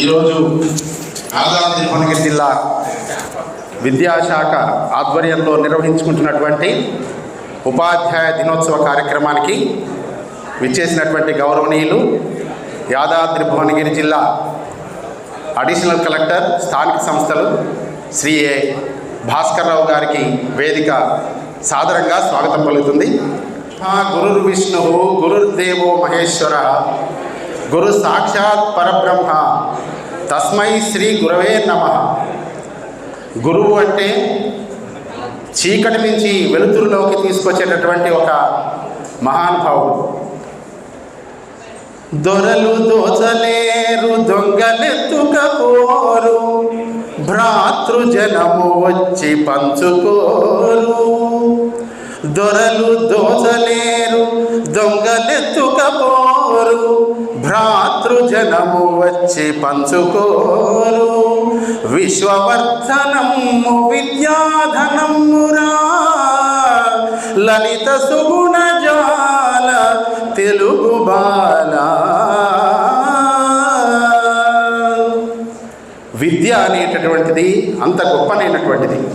ఈరోజు యాదాద్రి భువనగిరి జిల్లా విద్యాశాఖ ఆధ్వర్యంలో నిర్వహించుకుంటున్నటువంటి ఉపాధ్యాయ దినోత్సవ కార్యక్రమానికి విచ్చేసినటువంటి గౌరవనీయులు యాదాద్రి భువనగిరి జిల్లా అడిషనల్ కలెక్టర్ స్థానిక సంస్థలు శ్రీ ఏ భాస్కర్రావు గారికి వేదిక సాదరంగా స్వాగతం పలుకుతుంది. ఆ గురుర్ విష్ణువు గురుర్దేవో మహేశ్వర గురు సాక్షాత్ పరబ్రహ్మ తస్మై శ్రీ గురవే నమ. గురువు అంటే చీకటి నుంచి వెలుతురులోకి తీసుకొచ్చేటటువంటి ఒక మహానుభావుడు. దొరలు దోచలేరు దొంగలెత్తుకపోరు భ్రాతృజనము వచ్చి పంచుకోరు. దొరలు దోచలేరు దొంగలెత్తుకపోరు భ్రాతృజనము వచ్చి పంచుకోరు. విశ్వవర్ధనము విద్యాధనమురా లలిత సుగుణ జాల తెలుగు బాల. విద్య అనేటటువంటిది అంత గొప్పనైనటువంటిది.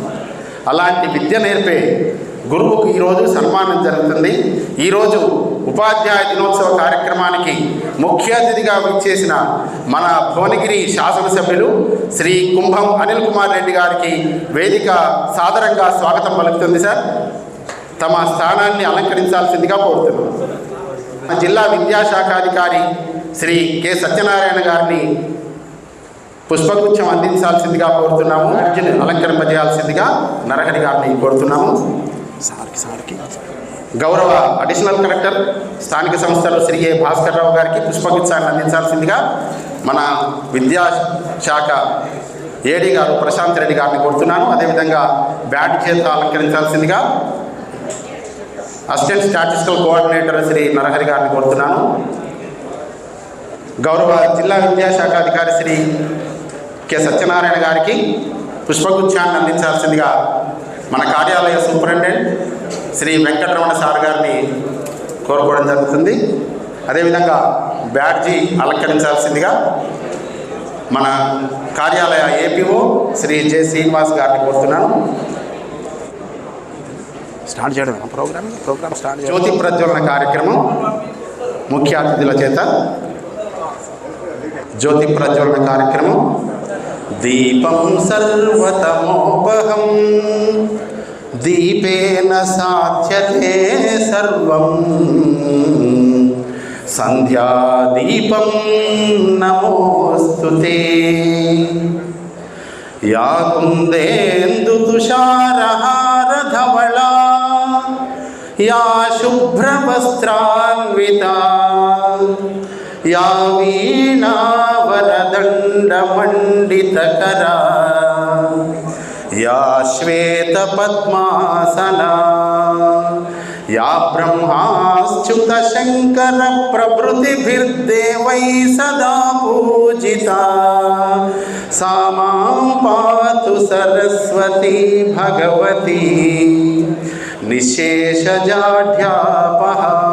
అలాంటి విద్య నేర్పే గురువుకు ఈరోజు సన్మానం జరుగుతుంది. ఈరోజు ఉపాధ్యాయ దినోత్సవ కార్యక్రమానికి ముఖ్య అతిథిగా విచ్చేసిన మన భువనగిరి శాసనసభ్యులు శ్రీ కుంభం అనిల్ కుమార్ రెడ్డి గారికి వేదిక సాదరంగా స్వాగతం పలుకుతుంది సార్. తమ స్థానాన్ని అలంకరించాల్సిందిగా కోరుతున్నాం. జిల్లా విద్యాశాఖాధికారి శ్రీ కె సత్యనారాయణ గారిని పుష్పగుచ్చం అందించాల్సిందిగా కోరుతున్నాము. అర్జున్ అలంకరింపజేయాల్సిందిగా నరహరి గారిని కోరుతున్నాము. గౌరవ అడిషనల్ కలెక్టర్ స్థానిక సంస్థలు శ్రీ ఏ భాస్కర్ రావు గారికి పుష్పగుచ్చాన్ని అందించాల్సిందిగా మన విద్యాశాఖ ఏడీ గారు ప్రశాంత్ రెడ్డి గారిని కోరుతున్నాను. అదేవిధంగా బ్యాట్ చేత అలంకరించాల్సిందిగా assistant statistical coordinator Shri Narahari గారిని కోరుతున్నాను. గౌరవ జిల్లా విద్యాశాఖ అధికారి శ్రీ కె సత్యనారాయణ గారికి పుష్పగుచ్చాన్ని అందించాల్సిందిగా మన కార్యాలయ సూపరింటెండెంట్ శ్రీ వెంకటరమణ సార్ గారిని కోరుకోవడం జరుగుతుంది. అదేవిధంగా బ్యాడ్జీ అలంకరించాల్సిందిగా మన కార్యాలయ ఏపీఓ శ్రీ జె శ్రీనివాస్ గారిని కోరుతున్నాను. స్టార్ట్ చేయడం ప్రోగ్రామ్ ప్రోగ్రామ్ స్టార్ట్ జ్యోతి ప్రజ్వలన కార్యక్రమం ముఖ్య అతిథుల చేత జ్యోతి ప్రజ్వలన కార్యక్రమం. దీపం సర్వతమోపహం. దీపేన సాధ్యతే సర్వం. సంధ్యాదీపం నమోస్తుతే యా కుందేందు తుషారహారధవళా. యా శుభ్రవస్త్రాన్విత. యా వీణావరదండమండితకరా. श्वेतपद्मासना या प्रभृतिर्देव सदा पूजिता। सामां पातु सरस्वती भगवती। निःशेषजाढ्यापहा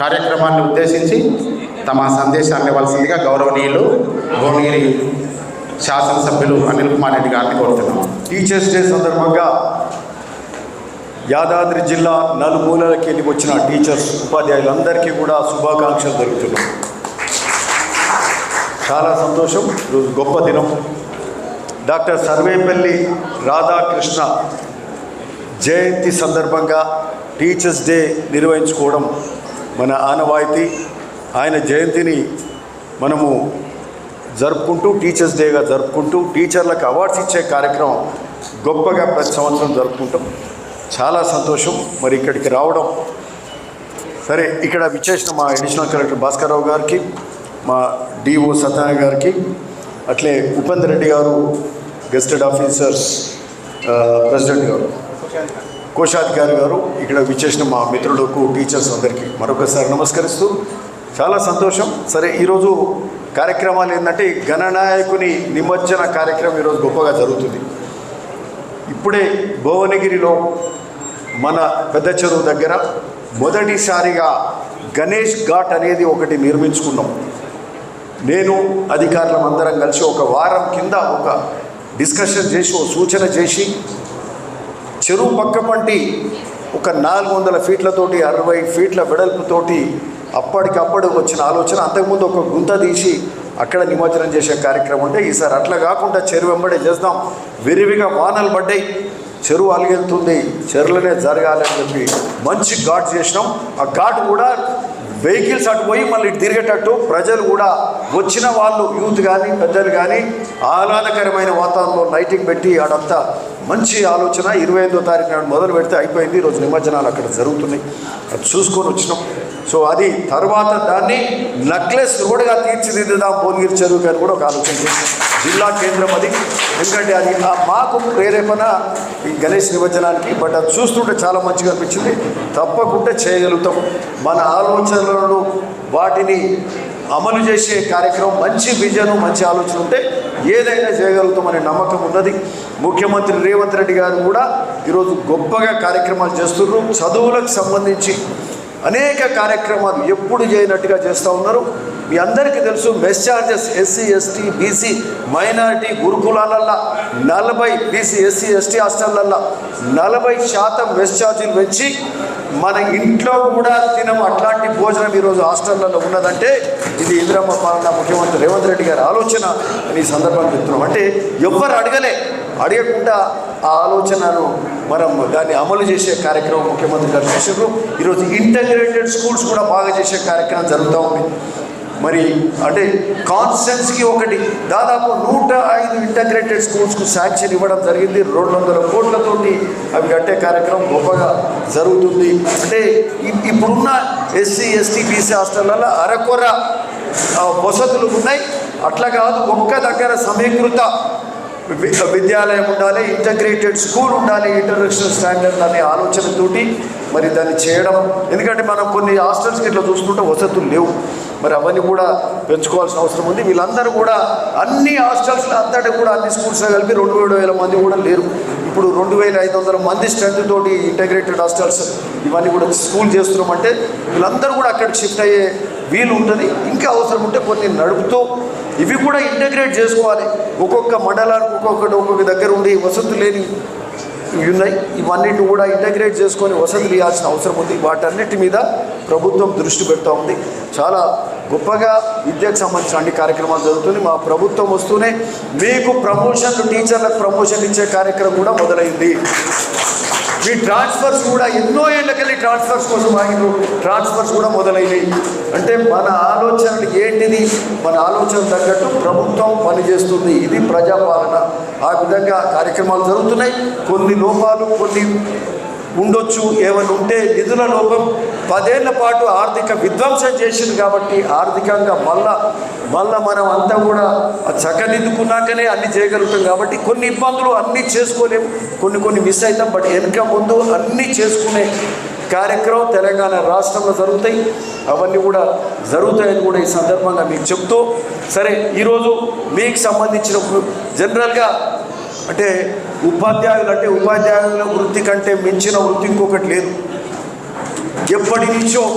కార్యక్రమాన్ని ఉద్దేశించి తమ సందేశాన్ని ఇవ్వాల్సిందిగా గౌరవనీయులు భువనగిరి శాసనసభ్యులు అనిల్ కుమార్ రెడ్డి గారిని కోరుతున్నాం టీచర్స్ డే సందర్భంగా యాదాద్రి జిల్లా నలుమూలలకి వెళ్ళి వచ్చిన టీచర్స్ ఉపాధ్యాయులందరికీ కూడా శుభాకాంక్షలు జరుగుతున్నాం చాలా సంతోషం. ఈరోజు గొప్ప దినం. డాక్టర్ సర్వేపల్లి రాధాకృష్ణ జయంతి సందర్భంగా టీచర్స్ డే నిర్వహించుకోవడం మన ఆనవాయితీ ఆయన జయంతిని మనము జరుపుకుంటూ టీచర్స్ డేగా జరుపుకుంటూ టీచర్లకు అవార్డ్స్ ఇచ్చే కార్యక్రమం గొప్పగా ప్రతి సంవత్సరం జరుపుకుంటాం. చాలా సంతోషం. మరి ఇక్కడికి రావడం. సరే ఇక్కడ విచ్చేసిన మా అడిషనల్ కలెక్టర్ భాస్కర్రావు గారికి మా డిఓ సత్యనారాయణ గారికి అట్లే ఉపేందర్ రెడ్డి గారు గెస్టెడ్ ఆఫీసర్స్ ప్రెసిడెంట్ గారు. కోశాధికారి గారు ఇక్కడ విచ్చేసిన మా మిత్రులకు టీచర్స్ అందరికీ మరొకసారి నమస్కరిస్తూ చాలా సంతోషం. సరే ఈరోజు కార్యక్రమాలు ఏంటంటే గణనాయకుని నిమజ్జన కార్యక్రమం ఈరోజు గొప్పగా జరుగుతుంది. ఇప్పుడే భువనగిరిలో మన పెద్ద చెరువు దగ్గర మొదటిసారిగా గణేష్ ఘాట్ అనేది ఒకటి నిర్మించుకున్నాం. నేను అధికారులం అందరం కలిసి ఒక వారం కింద ఒక డిస్కషన్ చేసి ఒక సూచన చేసి చెరువు పక్క పంటి ఒక నాలుగు వందల ఫీట్లతోటి అరవై ఫీట్ల వెడల్పుతోటి అప్పటికప్పుడు వచ్చిన ఆలోచన అంతకుముందు ఒక గుంత తీసి అక్కడ నిమజ్జనం చేసే కార్యక్రమం ఉంటే ఈసారి అట్లా కాకుండా చెరువు వెంబడే చేద్దాం విరివిగా వానలు పడ్డాయి. చెరువు అలిగెళ్తుంది. చెరువులనే జరగాలని చెప్పి మంచి ఘాట్ చేసినాం. ఆ ఘాట్ కూడా వెహికల్స్ అటు పోయి మళ్ళీ ఇటు తిరిగేటట్టు ప్రజలు కూడా వచ్చిన వాళ్ళు యూత్ కానీ పెద్దలు కానీ ఆహ్లాదకరమైన వాతావరణంలో లైటింగ్ పెట్టి ఆడంతా మంచి ఆలోచన. ఇరవై ఐదో తారీఖు నాడు మొదలు పెడితే అయిపోయింది. ఈరోజు నిమజ్జనాలు అక్కడ జరుగుతున్నాయి. అది చూసుకొని వచ్చినాం. సో అది తర్వాత దాన్ని నక్లెస్ రోడ్గా తీర్చిదిద్దుదాం భువనగిరి చెరువు గారు కూడా ఒక ఆలోచన చేశాం జిల్లా కేంద్రం అది. ఎందుకంటే అది మాకు ప్రేరేపణ ఈ గణేష్ నిమజ్జనానికి. బట్ అది చూస్తుంటే చాలా మంచిగా అనిపించింది. తప్పకుండా చేయగలుగుతాం. మన ఆలోచనలను వాటిని అమలు చేసే కార్యక్రమం మంచి విజన్ మంచి ఆలోచన ఉంటే ఏదైనా చేయగలుగుతామనే నమ్మకం ఉన్నది. ముఖ్యమంత్రి రేవంత్ రెడ్డి గారు కూడా ఈరోజు గొప్పగా కార్యక్రమాలు చేస్తున్నారు. చదువులకు సంబంధించి అనేక కార్యక్రమాలు ఎప్పుడు చేయనట్టుగా చేస్తూ ఉన్నారు. మీ అందరికీ తెలుసు mess charges SC ST BC minority గురుకులాలల్లో నలభై బీసీ ఎస్సీ ఎస్టీ హాస్టళ్ళల్లో నలభై శాతం మెస్ ఛార్జీలు పెంచి మన ఇంట్లో కూడా తినం అట్లాంటి భోజనం ఈరోజు హాస్టళ్ళలో ఉన్నదంటే ఇది ఇందిరమ్మ పాలన ముఖ్యమంత్రి రేవంత్ రెడ్డి గారి ఆలోచన అని ఈ సందర్భంగా చెప్తున్నాం. అంటే ఎవ్వరు అడగలే. అడగకుండా ఆ ఆలోచనను మనం దాన్ని అమలు చేసే కార్యక్రమం ముఖ్యమంత్రి గారు చేశారు. ఈరోజు ఇంటగ్రేటెడ్ స్కూల్స్ కూడా బాగా చేసే కార్యక్రమం జరుగుతూ ఉంది. మరి అంటే కాన్సెన్స్కి ఒకటి. దాదాపు నూట ఐదు ఇంటగ్రేటెడ్ స్కూల్స్కు శాంక్షన్ ఇవ్వడం జరిగింది. రెండు వందల కోట్లతోటి అవి కట్టే కార్యక్రమం గొప్పగా జరుగుతుంది. అంటే ఇప్పుడున్న ఎస్సీ ఎస్టీ బీసీ హాస్టళ్ళలో అరకొర వసతులు ఉన్నాయి. అట్లా కాదు ఒక్క దగ్గర సమీకృత వి- విద్యాలయం ఉండాలి ఇంటగ్రేటెడ్ స్కూల్ ఉండాలి ఇంటర్నేషనల్ స్టాండర్డ్ అనే ఆలోచనతోటి మరి దాన్ని చేయడం ఎందుకంటే మనం కొన్ని హాస్టల్స్కి ఇట్లా చూసుకుంటే వసతులు లేవు. మరి అవన్నీ కూడా పెంచుకోవాల్సిన అవసరం ఉంది. వీళ్ళందరూ కూడా అన్ని హాస్టల్స్లో అంతటా కూడా అన్ని స్కూల్స్లో కలిపి రెండు ఏడు వేల మంది కూడా లేరు. ఇప్పుడు రెండు వేల ఐదు వందల మంది స్ట్రెంత్ తోటి ఇంటగ్రేటెడ్ హాస్టల్స్ ఇవన్నీ కూడా స్కూల్ చేస్తున్నామంటే వీళ్ళందరూ కూడా అక్కడికి షిఫ్ట్ అయ్యే వీలు ఉంటుంది. ఇంకా అవసరం ఉంటే కొన్ని నడుపుతూ ఇవి కూడా ఇంటగ్రేట్ చేసుకోవాలి. ఒక్కొక్క మండలానికి ఒక్కొక్కటి ఒక్కొక్క దగ్గర ఉండి వసతులు లేని ఉన్నాయి ఇవన్నిటి కూడా ఇంటగ్రేట్ చేసుకొని వసతులు ఇవ్వాల్సిన అవసరం ఉంది. వాటన్నిటి మీద ప్రభుత్వం దృష్టి పెడతా ఉంది. చాలా గొప్పగా విద్యకు సంబంధించిన అన్ని కార్యక్రమాలు జరుగుతుంది మా ప్రభుత్వం వస్తూనే మీకు ప్రమోషన్లు టీచర్లకు ప్రమోషన్ ఇచ్చే కార్యక్రమం కూడా మొదలైంది. మీ ట్రాన్స్ఫర్స్ కూడా ఎన్నో ఏళ్ళకెళ్ళి ట్రాన్స్ఫర్స్ కోసం ఆగిరు. ట్రాన్స్ఫర్స్ కూడా మొదలైనవి అంటే మన ఆలోచనలు ఏంటిది? మన ఆలోచన తగ్గట్టు ప్రభుత్వం పనిచేస్తుంది. ఇది ప్రజాపాలన. ఆ విధంగా కార్యక్రమాలు జరుగుతున్నాయి. కొన్ని లోపాలు కొన్ని ఉండొచ్చు ఏమైనా ఉంటే నిధుల లోపం. పదేళ్ళ పాటు ఆర్థిక విధ్వంసం చేసింది కాబట్టి ఆర్థికంగా మళ్ళా మళ్ళా మనం అంతా కూడా చక్కదిద్దుకున్నాకనే అన్ని చేయగలుగుతాం కాబట్టి కొన్ని ఇబ్బందులు అన్నీ చేసుకోలేము కొన్ని కొన్ని మిస్ అవుతాం. బట్ వెనక ముందు అన్నీ చేసుకునే కార్యక్రమం తెలంగాణ రాష్ట్రంలో జరుగుతాయి. అవన్నీ కూడా జరుగుతాయని కూడా ఈ సందర్భంగా మీకు చెప్తూ సరే ఈరోజు మీకు సంబంధించిన జనరల్గా అంటే ఉపాధ్యాయులు అంటే ఉపాధ్యాయుల వృత్తి కంటే మించిన వృత్తి ఇంకొకటి లేదు. ఎప్పటి నుంచో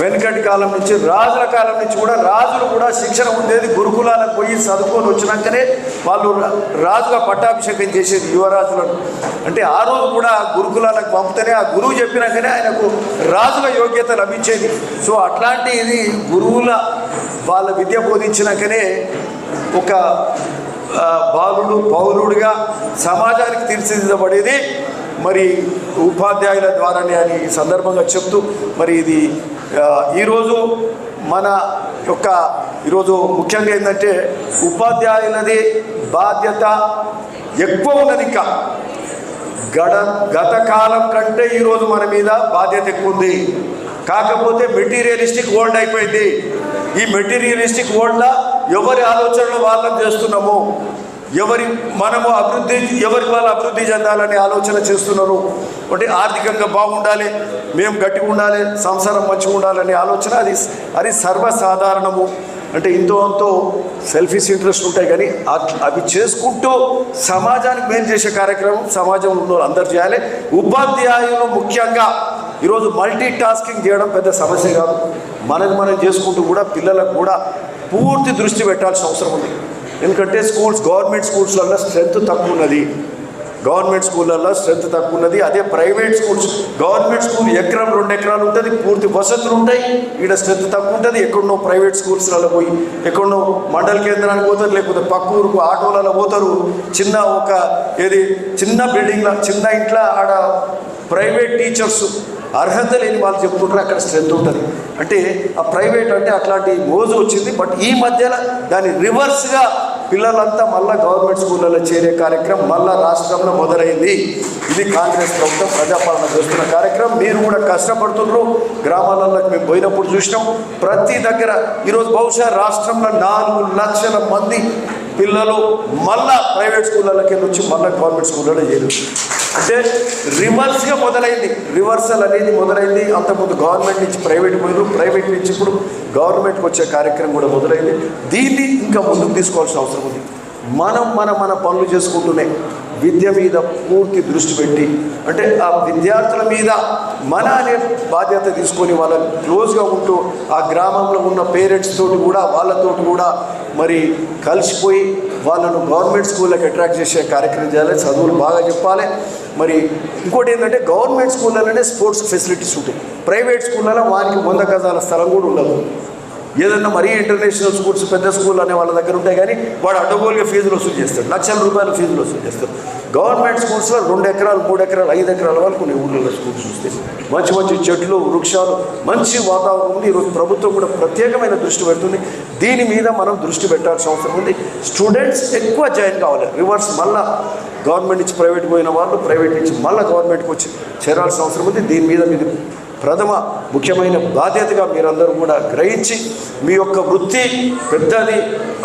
వెనుకటి కాలం నుంచి రాజుల కాలం నుంచి కూడా రాజులు కూడా శిక్షణ ఉండేది గురుకులాలకు పోయి చదువుకొని వచ్చినాకనే వాళ్ళు రా- రాజుగా పట్టాభిషేకం చేసేది యువరాజులను. అంటే ఆ రోజు కూడా గురుకులాలకు పంపితేనే ఆ గురువు చెప్పినాకనే ఆయనకు రాజుల యోగ్యత లభించేది. సో అట్లాంటి ఇది గురువుల వాళ్ళ విద్య బోధించినాకనే ఒక బాలుడు పౌరుడుగా సమాజానికి తీర్చిదిద్దబడేది మరి ఉపాధ్యాయుల ద్వారానే అని ఈ సందర్భంగా చెప్తూ మరి ఇది ఈరోజు మన యొక్క ఈరోజు ముఖ్యంగా ఏంటంటే ఉపాధ్యాయులది బాధ్యత ఎక్కువ ఉన్నది ఇంకా. గడ గత కాలం కంటే ఈరోజు మన మీద బాధ్యత ఎక్కువ ఉంది. కాకపోతే మెటీరియలిస్టిక్ వరల్డ్ అయిపోయింది. ఈ మెటీరియలిస్టిక్ వరల్డ్లో ఎవరి ఆలోచనలు వాళ్ళని చేస్తున్నాము ఎవరి మనము అభివృద్ధి ఎవరి వాళ్ళు అభివృద్ధి చెందాలని ఆలోచన చేస్తున్నారు. అంటే ఆర్థికంగా బాగుండాలి మేము గట్టిగా ఉండాలి సంసారం మంచిగా ఉండాలనే ఆలోచన అది అది సర్వసాధారణము. అంటే ఇంతో అంతో సెల్ఫీస్ ఇంట్రెస్ట్ ఉంటాయి కానీ అవి చేసుకుంటూ సమాజానికి మేలు చేసే కార్యక్రమం సమాజంలో అందరూ అందరు చేయాలి. ఉపాధ్యాయులు ముఖ్యంగా ఈరోజు మల్టీ టాస్కింగ్ చేయడం పెద్ద సమస్య కాదు. మనకు మనం చేసుకుంటూ కూడా పిల్లలకు కూడా పూర్తి దృష్టి పెట్టాల్సిన అవసరం ఉంది. ఎందుకంటే స్కూల్స్ గవర్నమెంట్ స్కూల్స్లలో స్ట్రెంత్ తక్కువ ఉన్నది గవర్నమెంట్ స్కూళ్ళల్లో స్ట్రెంత్ తక్కువ ఉన్నది అదే ప్రైవేట్ స్కూల్స్ గవర్నమెంట్ స్కూల్ ఎకరం రెండు ఎకరాలు ఉంటుంది. పూర్తి వసతులు ఉంటాయి. ఈడ స్ట్రెంత్ తక్కువ ఉంటుంది ఎక్కడనో ప్రైవేట్ స్కూల్స్లలో పోయి ఎక్కడనో మండల కేంద్రానికి పోతారు. లేకపోతే పక్క ఊరుకు ఆటోలలో పోతారు. చిన్న ఒక ఏది చిన్న బిల్డింగ్లో చిన్న ఇంట్లో ఆడ ప్రైవేట్ టీచర్స్ అర్హత లేని వాళ్ళు చెప్పుకుంటారు అక్కడ స్ట్రెంత్ ఉంటుంది. అంటే ఆ ప్రైవేట్ అంటే అట్లాంటి మోజు వచ్చింది బట్ ఈ మధ్యలో దాని రివర్స్గా పిల్లలంతా మళ్ళీ గవర్నమెంట్ స్కూళ్ళలో చేరే కార్యక్రమం మళ్ళా రాష్ట్రంలో మొదలైంది. ఇది కాంగ్రెస్ ప్రభుత్వం ప్రజాపాలన చేస్తున్న కార్యక్రమం. మీరు కూడా కష్టపడుతున్నారు. గ్రామాలలోకి మేము పోయినప్పుడు చూసినాం. ప్రతి దగ్గర ఈరోజు బహుశా రాష్ట్రంలో నాలుగు లక్షల మంది పిల్లలు మళ్ళా ప్రైవేట్ స్కూళ్ళకి వెళ్ళి వచ్చి మళ్ళీ గవర్నమెంట్ స్కూళ్ళలో చేరు అంటే రివర్స్గా మొదలైంది. రివర్సల్ అనేది మొదలైంది. అంతకుముందు గవర్నమెంట్ నుంచి ప్రైవేట్ పోయినారు ప్రైవేట్ నుంచి ఇప్పుడు గవర్నమెంట్కి వచ్చే కార్యక్రమం కూడా మొదలైంది. దీన్ని ఇంకా ముందుకు తీసుకోవాల్సిన అవసరం ఉంది. మనం మన మన పనులు చేసుకుంటూనే విద్య మీద పూర్తి దృష్టి పెట్టి అంటే ఆ విద్యార్థుల మీద మన అనే బాధ్యత తీసుకొని వాళ్ళని క్లోజ్గా ఉంటూ ఆ గ్రామంలో ఉన్న పేరెంట్స్ తోటి కూడా వాళ్ళతోటి కూడా మరి కలిసిపోయి వాళ్ళను గవర్నమెంట్ స్కూళ్ళకి అట్రాక్ట్ చేసే కార్యక్రమం చేయాలి. చదువులు బాగా చెప్పాలి. మరి ఇంకోటి ఏంటంటే గవర్నమెంట్ స్కూళ్ళలోనే స్పోర్ట్స్ ఫెసిలిటీస్ ఉంటాయి. ప్రైవేట్ స్కూళ్ళలో వారికి వంద గజాల స్థలం కూడా ఉండదు. ఏదన్నా మరీ ఇంటర్నేషనల్ స్కూల్స్ పెద్ద స్కూల్ అనే వాళ్ళ దగ్గర ఉంటాయి కానీ వాడు అడ్డగోలుగా ఫీజులు వసూలు చేస్తాడు. లక్షల రూపాయల ఫీజులు వసూలు చేస్తాడు. గవర్నమెంట్ స్కూల్స్లో రెండు ఎకరాలు మూడు ఎకరాలు ఐదు ఎకరాల వరకు కొన్ని ఊళ్ళలో స్కూల్స్ చూస్తే మంచి మంచి చెట్లు వృక్షాలు మంచి వాతావరణం ఉంది. ఈరోజు ప్రభుత్వం కూడా ప్రత్యేకమైన దృష్టి పెడుతుంది. దీని మీద మనం దృష్టి పెట్టాల్సిన అవసరం ఉంది. స్టూడెంట్స్ ఎక్కువ జాయిన్ కావాలి. రివర్స్ మళ్ళా గవర్నమెంట్ నుంచి ప్రైవేట్ పోయిన వాళ్ళు ప్రైవేట్ నుంచి మళ్ళీ గవర్నమెంట్కి వచ్చి చేరాల్సిన అవసరం ఉంది. దీని మీద మీరు ప్రథమ ముఖ్యమైన బాధ్యతగా మీరందరూ కూడా గ్రహించి మీ యొక్క వృత్తి పెద్దది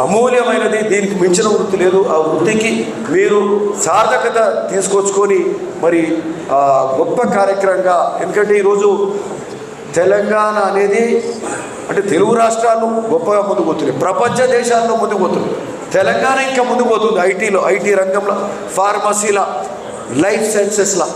అమూల్యమైనది దీనికి మించిన వృత్తి లేదు. ఆ వృత్తికి మీరు సార్థకత తీసుకొచ్చుకొని మరి గొప్ప కార్యక్రమంగా ఎందుకంటే ఈరోజు తెలంగాణ అనేది అంటే తెలుగు రాష్ట్రాలు గొప్పగా ముందుకు పోతున్నాయి. ప్రపంచ దేశాల్లో ముందుకు పోతుంది తెలంగాణ ఇంకా ముందుకు పోతుంది ఐటీలో ఐటీ రంగంలో ఫార్మసీల లైఫ్ సైన్సెస్లో.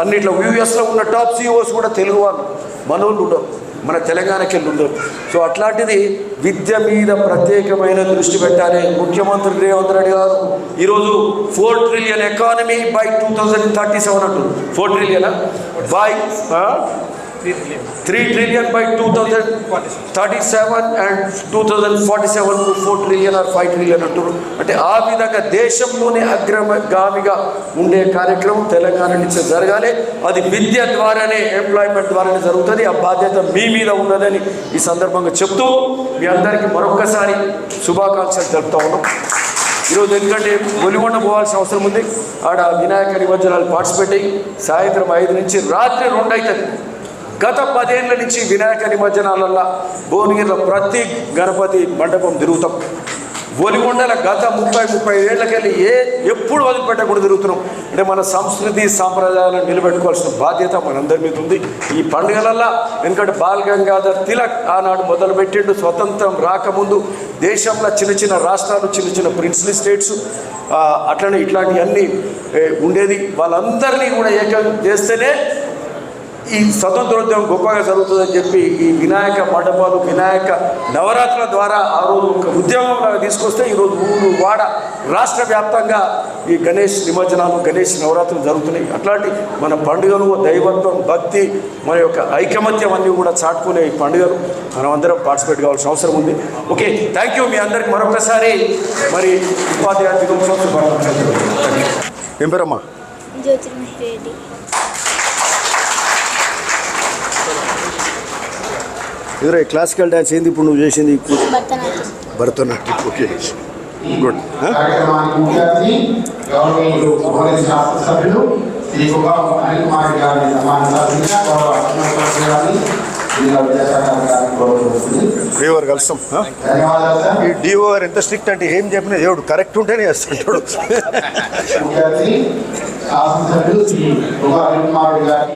అన్నిట్లో యూఎస్లో ఉన్న టాప్ సీఓస్ కూడా తెలుగు వాళ్ళు మనోళ్ళు ఉండరు మన తెలంగాణకి వెళ్ళి ఉండరు. సో అట్లాంటిది విద్య మీద ప్రత్యేకమైన దృష్టి పెట్టాలి. ముఖ్యమంత్రి రేవంత్ రెడ్డి గారు ఈరోజు four trillion economy by two thousand thirty seven అంటున్నారు four trillion by three trillion by two thousand thirty seven and two thousand forty seven four trillion or five trillion అంటారు అంటే ఆ విధంగా దేశంలోనే అగ్రగామిగా ఉండే కార్యక్రమం తెలంగాణ నుంచి జరగాలి. అది విద్య ద్వారానే ఎంప్లాయ్మెంట్ ద్వారానే జరుగుతుంది. ఆ బాధ్యత మీ మీద ఉన్నదని ఈ సందర్భంగా చెప్తూ మీ అందరికీ మరొక్కసారి శుభాకాంక్షలు తెలుపుతా ఉన్నాం. ఈరోజు ఎందుకంటే ఒలిగొండ పోవాల్సిన అవసరం ఉంది. ఆడ వినాయక నిమజ్జనాలు పార్టిసిపేట్ అయ్యి సాయంత్రం ఐదు నుంచి రాత్రి రెండు అవుతుంది గత పదేళ్ళ నుంచి వినాయక నిమజ్జనాలల్లో భువనగిరిలో ప్రతి గణపతి మండపం తిరుగుతాం. ఒలిగొండల గత ముప్పై ముప్పై ఏళ్ళకెళ్ళి ఏ ఎప్పుడు వదిలిపెట్టకుండా తిరుగుతున్నాం. అంటే మన సంస్కృతి సాంప్రదాయాలను నిలబెట్టుకోవాల్సిన బాధ్యత మనందరి మీద ఉంది. ఈ పండుగలల్లో ఎందుకంటే బాల్ గంగాధర్ తిలక్ ఆనాడు మొదలుపెట్టిండు. స్వతంత్రం రాకముందు దేశంలో చిన్న చిన్న రాష్ట్రాలు చిన్న చిన్న ప్రిన్సిపల్ స్టేట్స్ అట్లనే ఇట్లాంటివన్నీ ఉండేది. వాళ్ళందరినీ కూడా ఏకం చేస్తేనే ఈ స్వతంత్రోద్యమం గొప్పగా జరుగుతుందని చెప్పి ఈ వినాయక మండపాలు వినాయక నవరాత్రుల ద్వారా ఆ రోజు ఒక ఉద్యమంలాగా తీసుకొస్తే ఈరోజు ఊరు వాడ రాష్ట్ర వ్యాప్తంగా ఈ గణేష్ నిమజ్జనాలు గణేష్ నవరాత్రులు జరుగుతున్నాయి. అట్లాంటి మన పండుగలు దైవత్వం భక్తి మన యొక్క ఐకమత్యం అన్నీ కూడా చాటుకునే ఈ పండుగలు మనం అందరం పార్టిసిపేట్ కావాల్సిన అవసరం ఉంది. Okay thank you. మీ అందరికి మరొకసారి మరి ఉపాధ్యాయ దినోత్సవం ఏం పేరమ్మా? జ్యోతిర్మహి రెడ్డి. ఎదురే క్లాసికల్ డ్యాన్స్ ఏంది ఇప్పుడు నువ్వు చేసింది? భరతనాట్యం. ఓకే. గుడ్ ఫేవర్ కలుస్తాం. ఈ డిఓ గారు ఎంత స్ట్రిక్ట్ అంటే ఏం చెప్పినా దేవుడు కరెక్ట్ ఉంటేనే చేస్తుంటాడు